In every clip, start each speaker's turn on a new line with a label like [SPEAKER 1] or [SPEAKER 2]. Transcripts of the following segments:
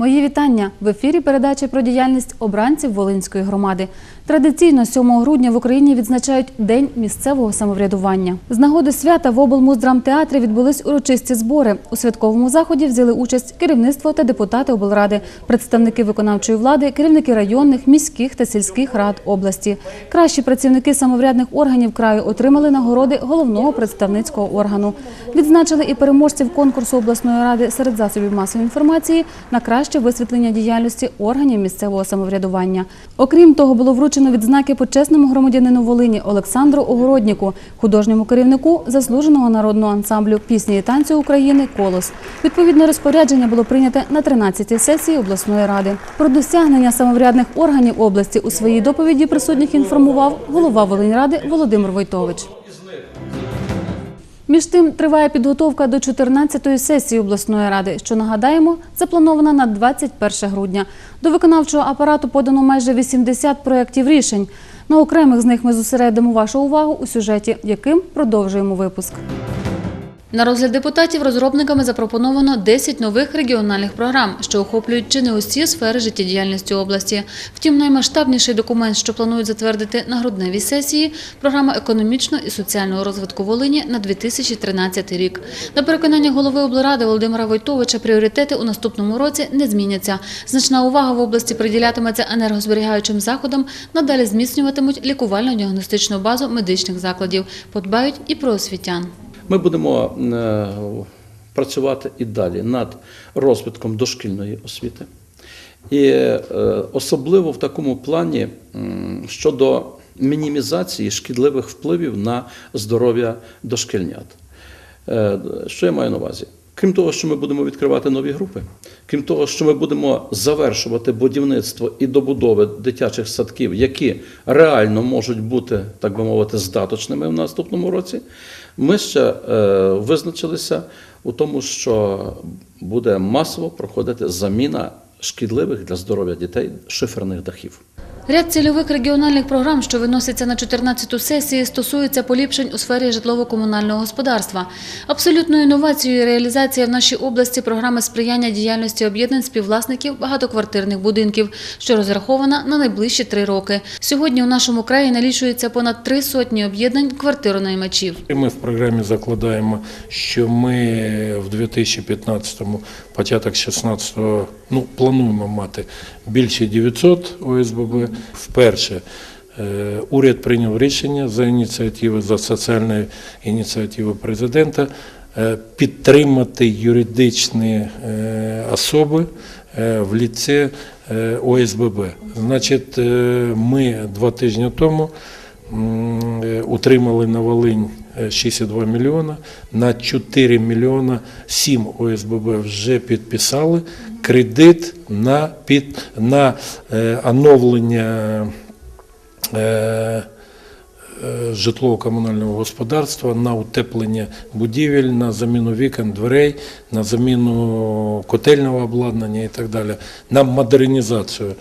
[SPEAKER 1] Мої вітання в ефірі передачі про діяльність обранців Волинської громади. Традиційно 7 грудня в Україні відзначають День місцевого самоврядування. З нагоди свята в облмуздрамтеатрі відбулись урочисті збори. У святковому заході взяли участь керівництво та депутати облради, представники виконавчої влади, керівники районних, міських та сільських рад області. Кращі працівники самоврядних органів краю отримали нагороди головного представницького органу. Відзначили і переможців конкурсу обласної ради серед засобів масової інформації на краще висвітлення діяльності органів місцевого самоврядування. Окрім того, було вручено відзнаки почесному громадянину Волині Олександру Огородніку, художньому керівнику заслуженого народного ансамблю пісні і танцю України Колос. Відповідне розпорядження було прийнято на 13-й сесії обласної ради. Про досягнення самоврядних органів області у своїй доповіді присутніх інформував голова Волиньради Володимир Войтович. Між тим триває підготовка до 14-ї сесії обласної ради, що нагадаємо, запланована на 21 грудня. До виконавчого апарату подано майже 80 проєктів рішень. На окремих з них ми зосередимо вашу увагу у сюжеті, яким продовжуємо випуск. На розгляд депутатів розробниками запропоновано 10 нових регіональних програм, що охоплюють чи не усі сфери життєдіяльності області. Втім, наймасштабніший документ, що планують затвердити на грудневій сесії, програма економічного і соціального розвитку Волині на 2013 рік. На переконання голови облради Володимира Войтовича, пріоритети у наступному році не зміняться. Значна увага в області приділятиметься енергозберігаючим заходам, надалі зміцнюватимуть лікувально-діагностичну базу медичних закладів, подбають і про освітян.
[SPEAKER 2] Ми будемо е, працювати і далі над розвитком дошкільної освіти. І е, особливо в такому плані щодо мінімізації шкідливих впливів на здоров'я дошкільнят. Е, Що я маю на увазі? Крім того, що ми будемо відкривати нові групи, крім того, що ми будемо завершувати будівництво і добудови дитячих садків, які реально можуть бути, так би мовити, здаточними в наступному році, ми ще е, визначилися у тому, що буде масово проходити заміна шкідливих для здоров'я дітей шиферних дахів.
[SPEAKER 1] Ряд цільових регіональних програм, що виносяться на 14-ту сесії, стосуються поліпшень у сфері житлово-комунального господарства. Абсолютною інновацією реалізація в нашій області програми сприяння діяльності об'єднань співвласників багатоквартирних будинків, що розрахована на найближчі три роки. Сьогодні у нашому краї налічується понад три сотні об'єднань квартиронаймачів.
[SPEAKER 3] Ми в програмі закладаємо, що ми в 2015-му, початок 16-го, ну, плануємо мати більше 900 ОСББ. Вперше е, уряд прийняв рішення за ініціативи, за соціальної ініціативи президента е, підтримати юридичні е, особи в ліці ОСББ. Значить, ми два тижні тому утримали на Волинь 62 мільйона, на 4 мільйона 7 ОСББ вже підписали кредит на, під, на е, оновлення е, е, житлово-комунального господарства, на утеплення будівель, на заміну вікон, дверей, на заміну котельного обладнання і так далі, на модернізацію.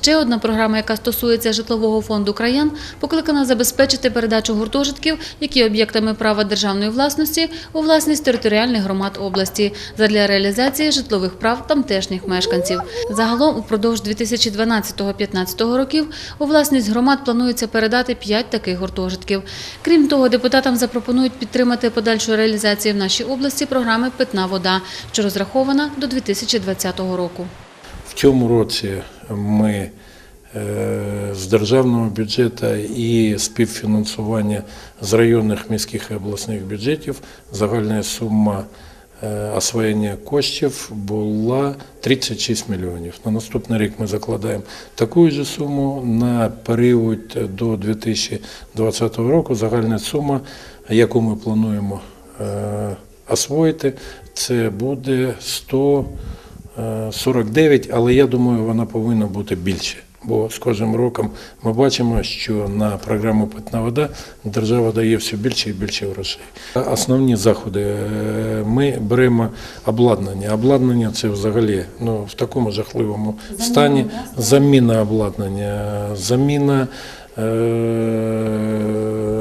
[SPEAKER 1] Ще одна програма, яка стосується житлового фонду краян, покликана забезпечити передачу гуртожитків, які об'єктами права державної власності, у власність територіальних громад області задля реалізації житлових прав тамтешніх мешканців. Загалом упродовж 2012-2015 років у власність громад планується передати 5 таких гуртожитків. Крім того, депутатам запропонують підтримати подальшу реалізацію в нашій області програми Питна вода, що розрахована до 2020 року.
[SPEAKER 3] Цьому році ми е, з державного бюджету і співфінансування з районних міських і обласних бюджетів загальна сума е, освоєння коштів була 36 мільйонів. На наступний рік ми закладаємо таку ж суму. На період до 2020 року загальна сума, яку ми плануємо е, освоїти, це буде 100 Е, 49, але я думаю, вона повинна бути більше. Бо з кожним роком ми бачимо, що на програму Питна вода держава дає все більше і більше грошей. Основні заходи е, ми беремо обладнання. Обладнання це взагалі ну, в такому жахливому стані. Заміна обладнання, заміна е,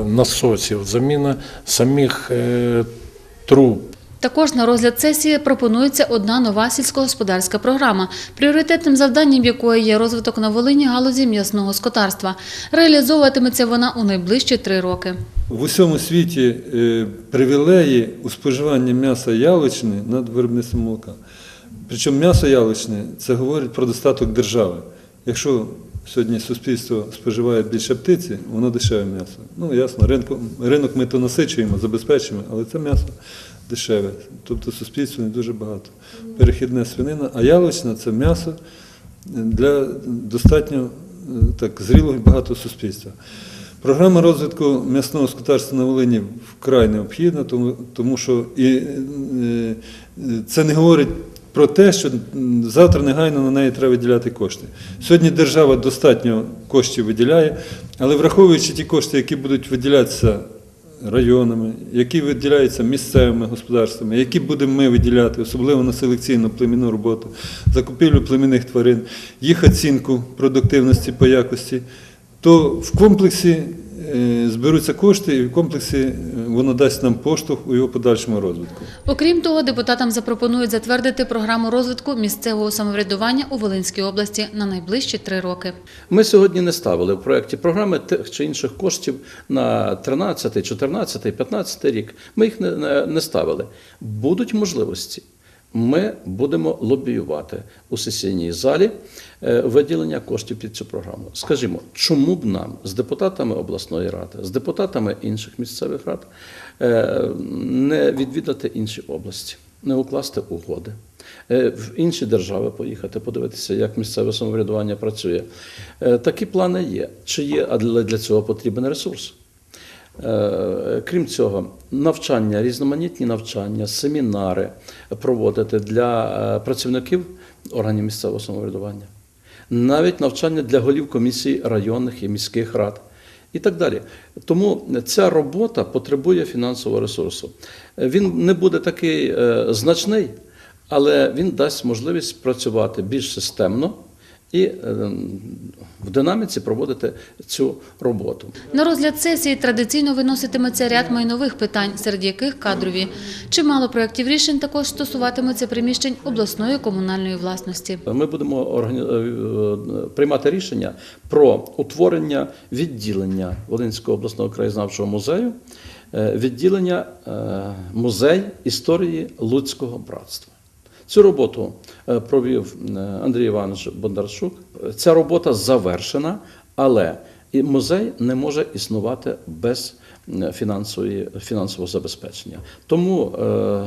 [SPEAKER 3] насосів, заміна самих е, труб.
[SPEAKER 1] Також на розгляд сесії пропонується одна нова сільськогосподарська програма, пріоритетним завданням якої є розвиток на Волині галузі м'ясного скотарства. Реалізовуватиметься вона у найближчі три роки.
[SPEAKER 4] В усьому світі е, привілеї у споживанні м'яса яловичини над виробництвом молока. Причому м'ясо яловичне – це говорить про достаток держави. Якщо сьогодні суспільство споживає більше птиці, воно дешеве м'ясо. Ну, ясно, ринку, ринок ми то насичуємо, забезпечуємо, але це м'ясо дешеве. Тобто суспільство не дуже багато. Перехідне свинина, а яловичина – це м'ясо для достатньо е, так, зрілого і багатого суспільства. Програма розвитку м'ясного скотарства на Волині вкрай необхідна, тому, тому що і, е, це не говорить про те, що завтра негайно на неї треба виділяти кошти. Сьогодні держава достатньо коштів виділяє, але враховуючи ті кошти, які будуть виділятися районами, які виділяються місцевими господарствами, які будемо ми виділяти, особливо на селекційну племінну роботу, закупівлю племінних тварин, їх оцінку продуктивності по якості, то в комплексі зберуться кошти, і в комплексі е, воно дасть нам поштовх у його подальшому розвитку.
[SPEAKER 1] Окрім того, депутатам запропонують затвердити програму розвитку місцевого самоврядування у Волинській області на найближчі три роки.
[SPEAKER 2] Ми сьогодні не ставили в проєкті програми тих чи інших коштів на 13, 14, 15 рік. Ми їх не ставили. Будуть можливості. Ми будемо лобіювати у сесійній залі е, виділення коштів під цю програму. Скажімо, чому б нам з депутатами обласної ради, з депутатами інших місцевих рад е, не відвідати інші області, не укласти угоди, е, в інші держави поїхати, подивитися, як місцеве самоврядування працює. Такі плани є. Чи є, але для цього потрібен ресурс. Е, Крім цього, навчання, різноманітні навчання, семінари проводити для е, працівників органів місцевого самоврядування, навіть навчання для голів комісій районних і міських рад і так далі. Тому ця робота потребує фінансового ресурсу. Він не буде такий е, значний, але він дасть можливість працювати більш системно і е, в динаміці проводити цю роботу.
[SPEAKER 1] На розгляд сесії традиційно виноситиметься ряд майнових питань, серед яких кадрові. Чимало проєктів рішень також стосуватиметься приміщень обласної комунальної власності.
[SPEAKER 2] Ми будемо е, приймати рішення про утворення відділення Волинського обласного краєзнавчого музею, е, відділення музей історії Луцького братства. Цю роботу е, провів е, Андрій Іванович Бондарчук. Ця робота завершена, але музей не може існувати без е, фінансової, фінансового забезпечення. Тому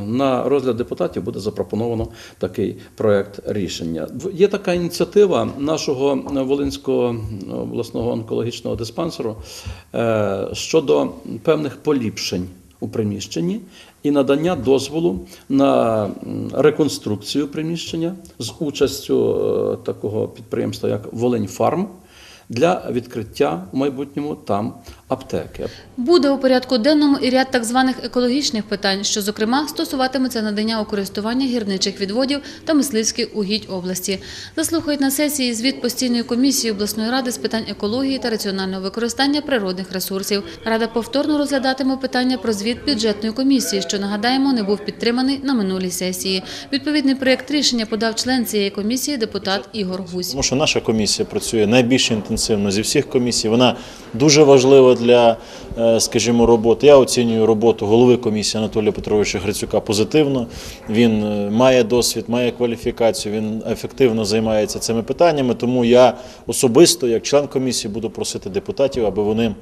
[SPEAKER 2] на розгляд депутатів буде запропоновано такий проект рішення. Є така ініціатива нашого Волинського обласного онкологічного диспансеру щодо певних поліпшень у приміщенні і надання дозволу на реконструкцію приміщення з участю е, такого підприємства, як Волинь Фарм, для відкриття в майбутньому там аптеки.
[SPEAKER 1] Буде у порядку денному і ряд так званих екологічних питань, що, зокрема, стосуватиметься надання у користування гірничих відводів та мисливських угідь області. Заслухають на сесії звіт постійної комісії обласної ради з питань екології та раціонального використання природних ресурсів. Рада повторно розглядатиме питання про звіт бюджетної комісії, що нагадаємо не був підтриманий на минулій сесії. Відповідний проєкт рішення подав член цієї комісії депутат Ігор Гусь.
[SPEAKER 5] Тому що наша комісія працює найбільш інтенсивно зі всіх комісій. Вона дуже важлива для, е, скажімо, роботи. Я оцінюю роботу голови комісії Анатолія Петровича Грицюка позитивно. Він е, має досвід, має кваліфікацію, він ефективно займається цими питаннями. Тому я особисто, як член комісії, буду просити депутатів, аби вони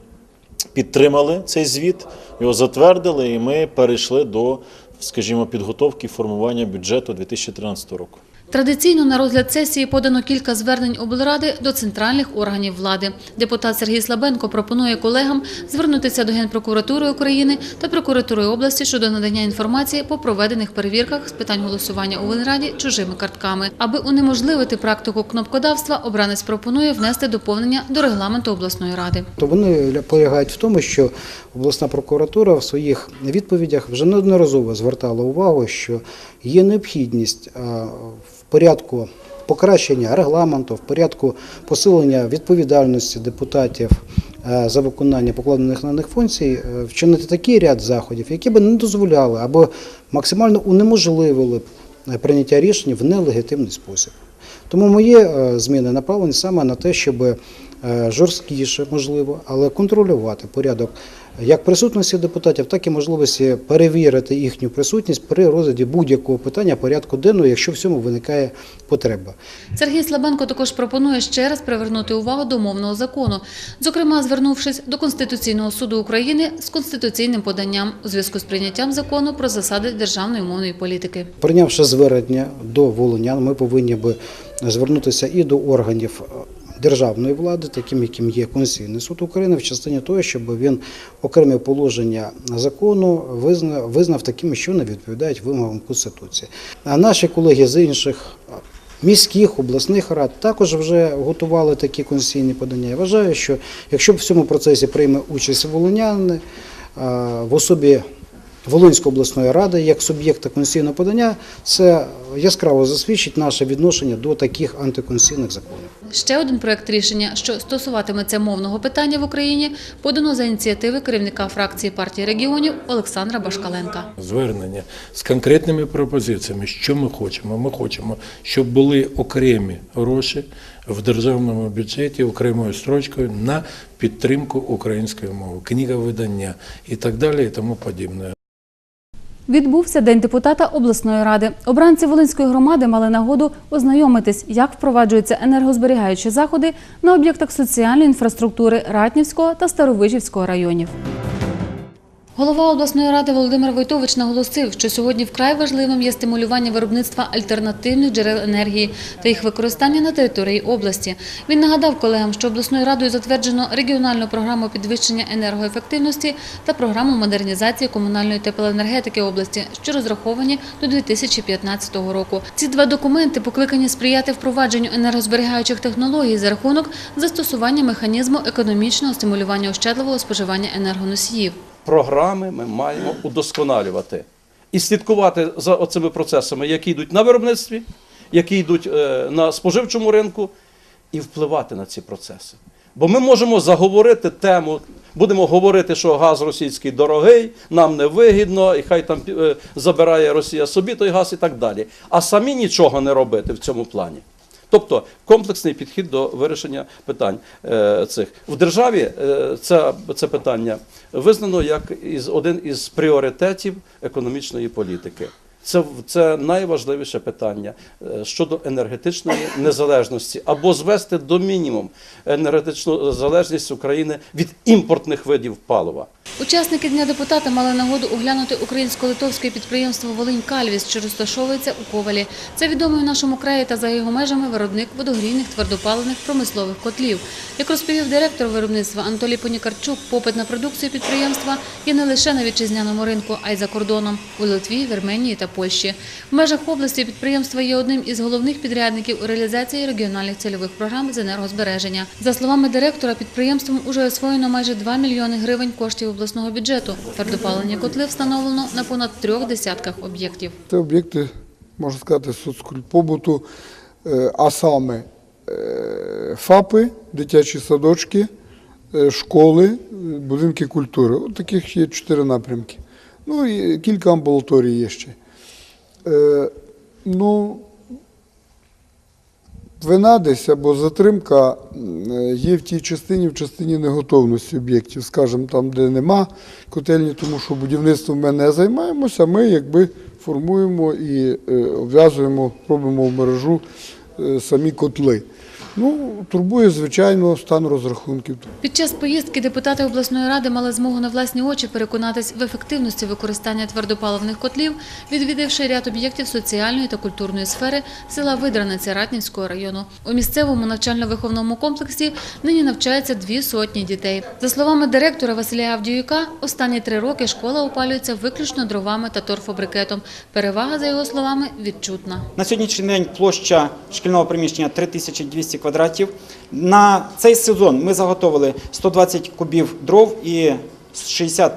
[SPEAKER 5] підтримали цей звіт, його затвердили, і ми перейшли до, скажімо, підготовки формування бюджету 2013 року.
[SPEAKER 1] Традиційно на розгляд сесії подано кілька звернень облради до центральних органів влади. Депутат Сергій Слабенко пропонує колегам звернутися до Генпрокуратури України та прокуратури області щодо надання інформації по проведених перевірках з питань голосування у Венраді чужими картками. Аби унеможливити практику кнопкодавства, обранець пропонує внести доповнення до регламенту обласної ради.
[SPEAKER 6] То вони ля- полягають в тому, що обласна прокуратура в своїх відповідях вже неодноразово звертала увагу, що є необхідність порядку покращення регламенту, в порядку посилення відповідальності депутатів е, за виконання покладених на них функцій е, вчинити такий ряд заходів, які б не дозволяли або максимально унеможливили б е, прийняття рішень в нелегітимний спосіб. Тому мої зміни направлені саме на те, щоб жорсткіше, можливо, але контролювати порядок як присутності депутатів, так і можливості перевірити їхню присутність при розгляді будь-якого питання порядку денного, якщо в цьому виникає потреба.
[SPEAKER 1] Сергій Слабенко також пропонує ще раз привернути увагу до мовного закону, зокрема звернувшись до Конституційного суду України з конституційним поданням у зв'язку з прийняттям закону про засади державної мовної політики.
[SPEAKER 6] Прийнявши звернення до волинян, ми повинні би звернутися і до органів е, державної влади, таким яким є Конституційний суд України, в частині того, щоб він окремі положення закону визнав, визнав такими, що не відповідають вимогам Конституції. А наші колеги з інших міських обласних рад також вже готували такі конституційні подання. Я вважаю, що якщо в цьому процесі прийме участь волиняни в особі Волинської обласної ради як суб'єкта конституційного подання, це яскраво засвідчить наше відношення до таких антиконституційних законів.
[SPEAKER 1] Ще один проект рішення, що стосуватиметься мовного питання в Україні, подано за ініціативи керівника фракції партії регіонів Олександра Башкаленка.
[SPEAKER 3] звернення з конкретними пропозиціями, що ми хочемо. Ми хочемо, щоб були окремі гроші в державному бюджеті окремою строчкою на підтримку української мови, книговидання і так далі, і тому подібне.
[SPEAKER 1] Відбувся День депутата обласної ради. Обранці Волинської громади мали нагоду ознайомитись, як впроваджуються енергозберігаючі заходи на об'єктах соціальної інфраструктури Ратнівського та Старовижівського районів. Голова обласної ради Володимир Войтович наголосив, що сьогодні вкрай важливим є стимулювання виробництва альтернативних джерел енергії та їх використання на території області. Він нагадав колегам, що обласною радою затверджено регіональну програму підвищення енергоефективності та програму модернізації комунальної теплоенергетики області, що розраховані до 2015 року. Ці два документи покликані сприяти впровадженню енергозберігаючих технологій за рахунок застосування механізму економічного стимулювання ощадливого споживання енергоносіїв.
[SPEAKER 2] Програми ми маємо удосконалювати і слідкувати за оцими процесами, які йдуть на виробництві, які йдуть е, на споживчому ринку, і впливати на ці процеси. Бо ми можемо заговорити тему, будемо говорити, що газ російський дорогий, нам не вигідно, і хай там е, забирає Росія собі той газ і так далі. А самі нічого не робити в цьому плані. Тобто комплексний підхід до вирішення питань е, цих в державі. Це, це питання визнано як із один із пріоритетів економічної політики. Це, це найважливіше питання е, щодо енергетичної незалежності або звести до мінімум енергетичну залежність України від імпортних видів палива.
[SPEAKER 1] Учасники Дня депутата мали нагоду оглянути українсько-литовське підприємство Волинь Кальвіс, що розташовується у Ковалі. Це відомий в нашому краї та за його межами виробник водогрійних твердопаливних промислових котлів. Як розповів директор виробництва Анатолій Понікарчук, попит на продукцію підприємства є не лише на вітчизняному ринку, а й за кордоном у Литві, Вірменії та Польщі. В межах області підприємство є одним із головних підрядників у реалізації регіональних цільових програм з енергозбереження. За словами директора, підприємством уже освоєно майже 2 мільйони гривень коштів обласного бюджету. Твердопалені котли встановлено на понад трьох десятках об'єктів.
[SPEAKER 7] Це об'єкти, можна сказати, соцкультпобуту, е, а саме е, ФАПи, дитячі садочки, е, школи, будинки культури. От таких є чотири напрямки. Ну і кілька амбулаторій є ще. Е, Ну, вина десь або затримка е, є в тій частині, в частині неготовності об'єктів, скажімо, там, де нема котельні, тому що будівництвом ми не займаємося, ми якби формуємо і е, обв'язуємо, робимо в мережу е, самі котли. Ну, турбує, звичайно, стан розрахунків.
[SPEAKER 1] Під час поїздки депутати обласної ради мали змогу на власні очі переконатись в ефективності використання твердопаливних котлів, відвідавши ряд об'єктів соціальної та культурної сфери села Видраниця Ратнівського району. У місцевому навчально-виховному комплексі нині навчаються дві сотні дітей. За словами директора Василя Авдіюка, останні три роки школа опалюється виключно дровами та торфобрикетом. Перевага, за його словами, відчутна.
[SPEAKER 8] На сьогоднішній день площа шкільного приміщення 3200 квадратів. На цей сезон ми заготовили 120 кубів дров і 60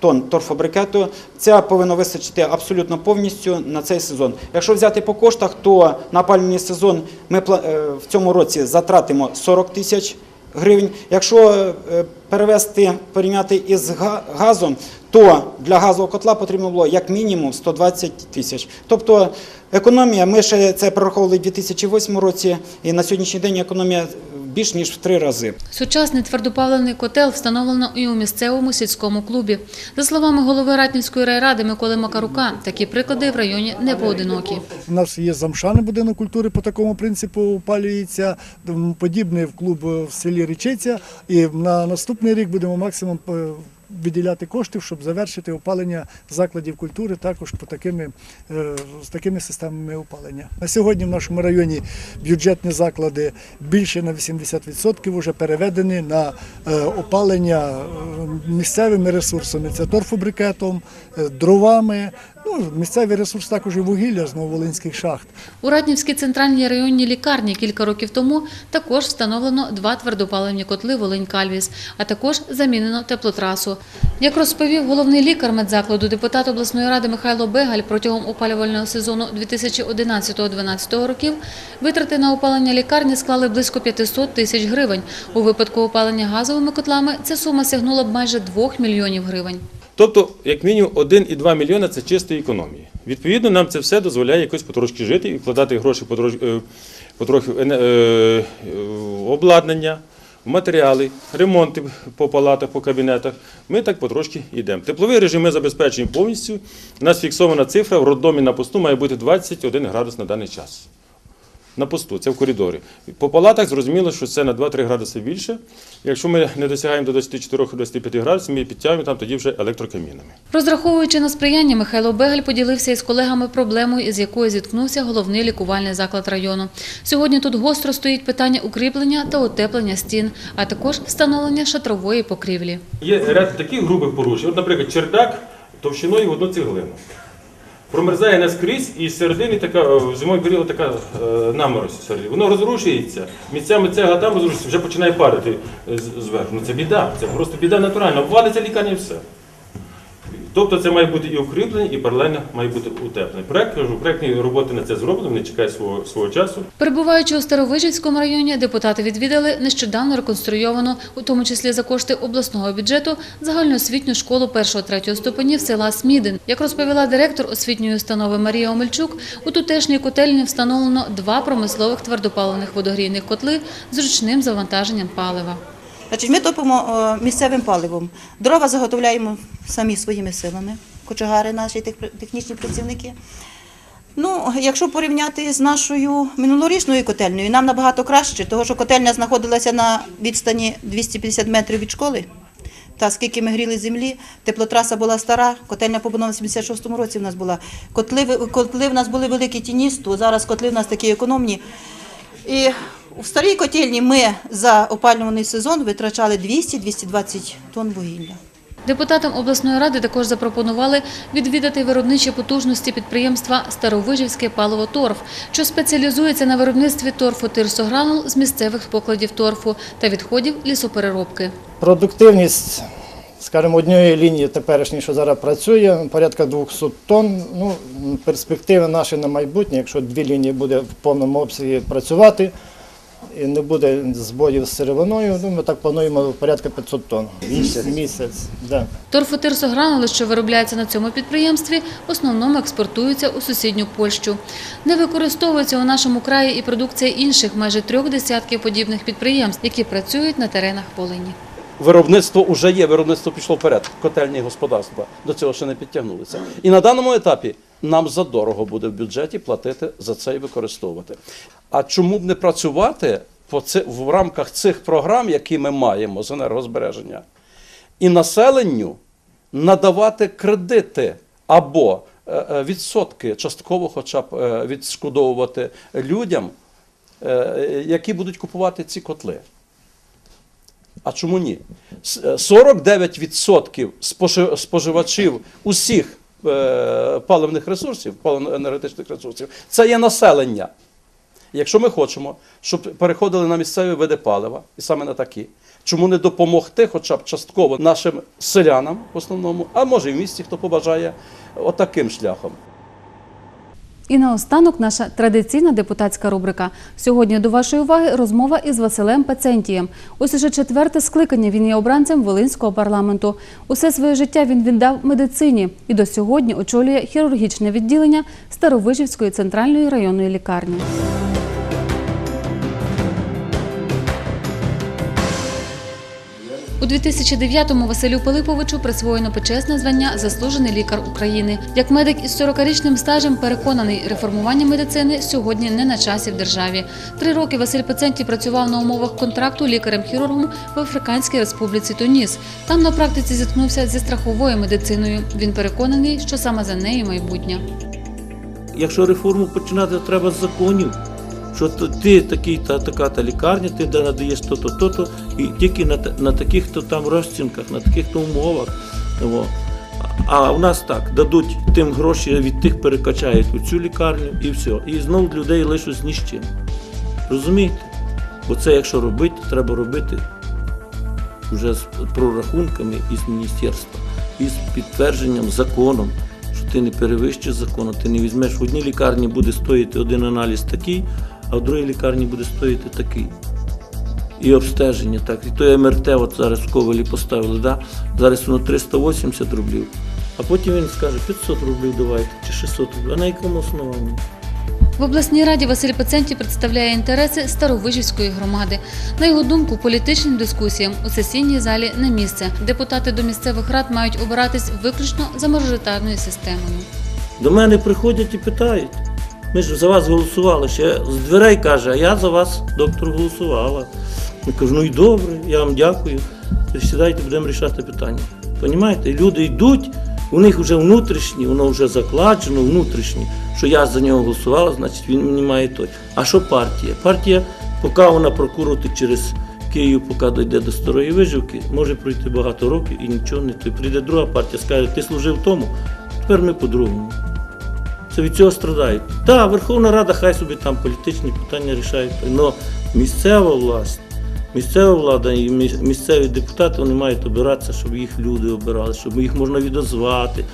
[SPEAKER 8] тонн торфобрикету. Це повинно вистачити абсолютно повністю на цей сезон. Якщо взяти по коштах, то на опалювальний сезон ми е, в цьому році затратимо 40 тисяч гривень. Якщо е, перевести, порівняти із газом, то для газового котла потрібно було як мінімум 120 тисяч. Тобто економія, ми ще це прораховували у 2008 році, і на сьогоднішній день економія більш ніж в три рази.
[SPEAKER 1] Сучасний твердопаливний котел встановлено і у місцевому сільському клубі. За словами голови Ратнівської райради Миколи Макарука, такі приклади в районі не поодинокі.
[SPEAKER 9] У нас є замшаний будинок культури по такому принципу опалюється. Подібний в клуб в селі Річиця. І на наступний рік будемо максимум е, виділяти коштів, щоб завершити опалення закладів культури також по такими, е, з такими системами опалення. На сьогодні в нашому районі бюджетні заклади більше на 80% вже переведені на е, опалення е, місцевими ресурсами. Це торфобрикетом, дровами. Ну, місцевий ресурс також і вугілля з нововолинських шахт.
[SPEAKER 1] У Ратнівській центральній районній лікарні кілька років тому також встановлено два твердопаливні котли Волинь-Кальвіс, а також замінено теплотрасу. Як розповів головний лікар медзакладу, депутат обласної ради Михайло Бегаль, протягом опалювального сезону 2011-2012 років витрати на опалення лікарні склали близько 500 тисяч гривень. У випадку опалення газовими котлами ця сума сягнула б майже 2 мільйонів гривень.
[SPEAKER 10] Тобто, як мінімум, 1,2 мільйона це чистої економії. Відповідно, нам це все дозволяє якось потрошки жити і вкладати гроші е, потрохи е, е, обладнання, матеріали, ремонти по палатах, по кабінетах. Ми так потрошки йдемо. Тепловий режим ми забезпечуємо повністю. У нас фіксована цифра в роддомі на посту має бути 21 градус на даний час. На посту, це в коридорі. По палатах зрозуміло, що це на 2-3 градуси більше. Якщо ми не досягаємо до 24-25 градусів, ми підтягуємо там тоді вже електрокамінами.
[SPEAKER 1] Розраховуючи на сприяння, Михайло Бегель поділився із колегами проблемою, із якою зіткнувся головний лікувальний заклад району. Сьогодні тут гостро стоїть питання укріплення та утеплення стін, а також встановлення шатрової покрівлі.
[SPEAKER 10] Є ряд таких грубих порушень. От, наприклад, чердак товщиною в одну цеглину. Промерзає наскрізь і середини така е, в зимовий період така е, наморозь всередині. Воно розрушується, місцями цегла там розрушується, вже починає парити зверху. Ну це біда, це просто біда натуральна. Обвалиться лікарня і все. Тобто це має бути і укріплення, і паралельно має бути утеплення. Проект, кажу, проектні роботи на це зроблені, вони чекають свого, свого часу.
[SPEAKER 1] Перебуваючи у Старовижівському районі, депутати відвідали нещодавно реконструйовану, у тому числі за кошти обласного бюджету, загальноосвітню школу 1-3 ступенів села Смідин. Як розповіла директор освітньої установи Марія Омельчук, у тутешній котельні встановлено два промислових твердопаливних водогрійних котли з ручним завантаженням палива.
[SPEAKER 11] Значить, ми топимо е, місцевим паливом. Дрова заготовляємо самі своїми силами, кочегари наші технічні працівники. Ну, якщо порівняти з нашою минулорічною котельнею, нам набагато краще, тому що котельня знаходилася на відстані 250 метрів від школи. Та скільки ми гріли землі, теплотраса була стара, котельня побудована в 76-му році в нас була. Котли, котли в нас були великі тіністу, зараз котли в нас такі економні. І у старій котельні ми за опалювальний сезон витрачали 200-220 тонн вугілля.
[SPEAKER 1] Депутатам обласної ради також запропонували відвідати виробничі потужності підприємства Старовижівське паливоторф, що спеціалізується на виробництві торфу тирсогранул з місцевих покладів торфу та відходів лісопереробки.
[SPEAKER 12] Продуктивність, скажімо, однієї лінії теперішньої, що зараз працює, порядка 200 тонн. Ну, перспективи наші на майбутнє, якщо дві лінії буде в повному обсязі працювати і не буде збоїв з сировиною, ну, ми так плануємо порядка 500 тонн. Місяць. Місяць, да.
[SPEAKER 1] Торфотирсогранули, що виробляються на цьому підприємстві, в основному експортуються у сусідню Польщу. Не використовується у нашому краї і продукція інших майже трьох десятків подібних підприємств, які працюють на теренах Волині.
[SPEAKER 2] Виробництво вже є, виробництво пішло вперед, котельні господарства до цього ще не підтягнулися. І на даному етапі нам задорого буде в бюджеті платити за це і використовувати. А чому б не працювати по ци- в рамках цих програм, які ми маємо з енергозбереження, і населенню надавати кредити або е, е, відсотки частково, хоча б е, відшкодовувати людям, які будуть купувати ці котли. А чому ні? Е, 49% споживачів усіх паливних ресурсів, паливно-енергетичних ресурсів, це є населення. Якщо ми хочемо, щоб переходили на місцеві види палива, і саме на такі, чому не допомогти хоча б частково нашим селянам в основному, а може і в місті, хто побажає, отаким шляхом.
[SPEAKER 1] І наостанок наша традиційна депутатська рубрика. Сьогодні до вашої уваги розмова із Василем Пацентієм. Ось уже четверте скликання він є обранцем Волинського парламенту. Усе своє життя він віддав медицині і до сьогодні очолює хірургічне відділення Старовижівської центральної районної лікарні. У 2009-му Василю Пилиповичу присвоєно почесне звання Заслужений лікар України. Як медик із 40-річним стажем переконаний, реформування медицини сьогодні не на часі в державі. Три роки Василь Паценті працював на умовах контракту лікарем-хірургом в Африканській Республіці Туніс. Там на практиці зіткнувся зі страховою медициною. Він переконаний, що саме за нею майбутнє.
[SPEAKER 13] Якщо реформу починати, треба з законів. Що ти такий та така та лікарня, ти надаєш то-то, то-то, і тільки на, на таких то там розцінках, на таких то умовах. О. А у нас так, дадуть тим гроші, від тих перекачають у цю лікарню і все. І знову людей лишуть ні з чим. Розумієте? Бо це якщо робити, треба робити вже з прорахунками із міністерства, і з підтвердженням законом, ти не перевищиш закону, ти не візьмеш в одній лікарні буде стоїти один аналіз такий, а в другій лікарні буде стоїти такий. І обстеження, так. І то МРТ от зараз в Ковалі поставили, да? зараз воно 380 рублів. А потім він скаже 500 рублів давайте чи 600 рублів. А на якому основанні?
[SPEAKER 1] В обласній раді Василь Паценті представляє інтереси Старовижівської громади. На його думку, політичним дискусіям у сесійній залі не місце. Депутати до місцевих рад мають обиратись виключно за мажоритарною системою.
[SPEAKER 13] До мене приходять і питають. Ми ж за вас голосували. Ще з дверей каже, а я за вас, доктор, голосувала. Я кажу, ну і добре, я вам дякую. Сідайте, будемо рішати питання. Понімаєте? Люди йдуть, у них вже внутрішні, воно вже закладено, внутрішні, що я за нього голосувала, значить він мені має той. А що партія? Партія, поки вона прокурути через Київ, поки дійде до старої виживки, може пройти багато років і нічого не то. Прийде друга партія, скаже, ти служив тому, тепер ми по-другому. Це від цього страдають. Так, Верховна Рада хай собі там політичні питання рішають. Але місцева власть, місцева влада і міс- місцеві депутати вони мають обиратися, щоб їх люди обирали, щоб їх можна відозвати,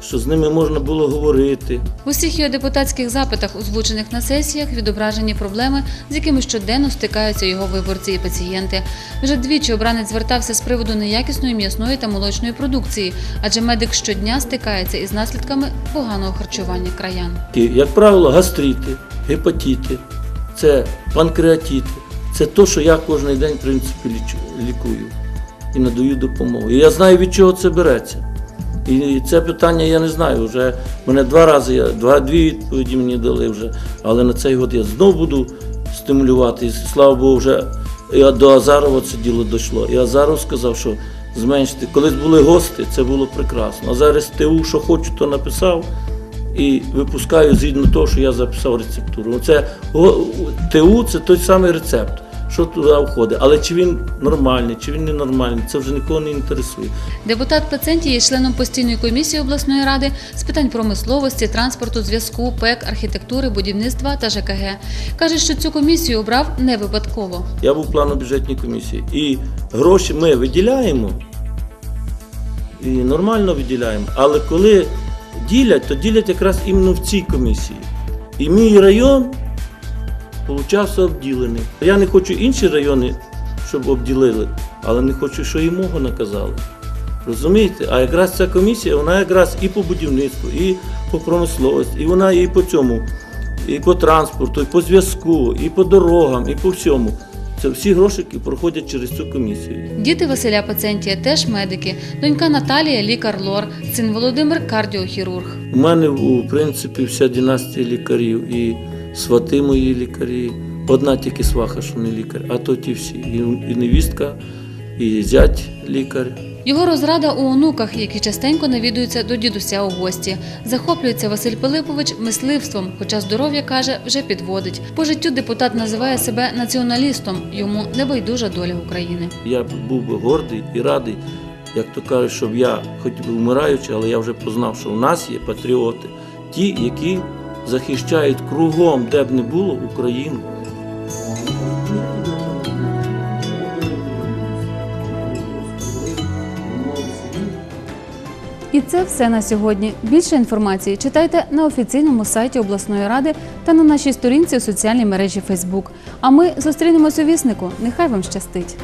[SPEAKER 13] що з ними можна було говорити.
[SPEAKER 1] В усіх його депутатських запитах, озвучених на сесіях, відображені проблеми, з якими щоденно стикаються його виборці і пацієнти. Вже двічі обранець звертався з приводу неякісної м'ясної та молочної продукції, адже медик щодня стикається із наслідками поганого харчування краян.
[SPEAKER 13] Як правило, гастрити, гепатити, це панкреатити. Це те, що я кожен день в принципі лікую і надаю допомогу. І я знаю, від чого це береться. І це питання я не знаю. Вже мене два рази, два, дві відповіді мені дали вже, але на цей год я знов буду стимулювати. І, слава Богу, вже і до Азарова це діло дійшло. І Азаров сказав, що зменшити. Колись були гости, це було прекрасно. А зараз ТУ, що хочу, то написав і випускаю згідно того, що я записав рецептуру. Це ТУ це той самий рецепт, що туди входить. Але чи він нормальний, чи він ненормальний, це вже нікого не інтересує.
[SPEAKER 1] Депутат Паценті є членом постійної комісії обласної ради з питань промисловості, транспорту, зв'язку, ПЕК, архітектури, будівництва та ЖКГ. Каже, що цю комісію обрав не випадково.
[SPEAKER 13] Я був в плано-бюджетній комісії. І гроші ми виділяємо і нормально виділяємо. Але коли ділять, то ділять якраз іменно в цій комісії. І мій район получався обділений. Я не хочу інші райони, щоб обділили, але не хочу, що і мого наказали. Розумієте? А якраз ця комісія, вона якраз і по будівництву, і по промисловості, і вона і по цьому, і по транспорту, і по зв'язку, і по дорогам, і по всьому. Це всі грошики проходять через цю комісію.
[SPEAKER 1] Діти Василя Пацентія теж медики. Донька Наталія лікар-лор, син Володимир кардіохірург.
[SPEAKER 13] У мене, в принципі, вся династія лікарів, і свати мої лікарі. Одна тільки сваха, що не лікар, а то ті всі. І, невістка, і зять лікар.
[SPEAKER 1] Його розрада у онуках, які частенько навідуються до дідуся у гості. Захоплюється Василь Пилипович мисливством, хоча здоров'я каже, вже підводить. По життю депутат називає себе націоналістом. Йому не байдужа доля України.
[SPEAKER 13] Я був би гордий і радий, як то кажуть, щоб я, хоч би вмираючи, але я вже познав, що в нас є патріоти, ті, які захищають кругом, де б не було Україну.
[SPEAKER 1] І це все на сьогодні. Більше інформації читайте на офіційному сайті обласної ради та на нашій сторінці у соціальній мережі Facebook. А ми зустрінемось у віснику. Нехай вам щастить!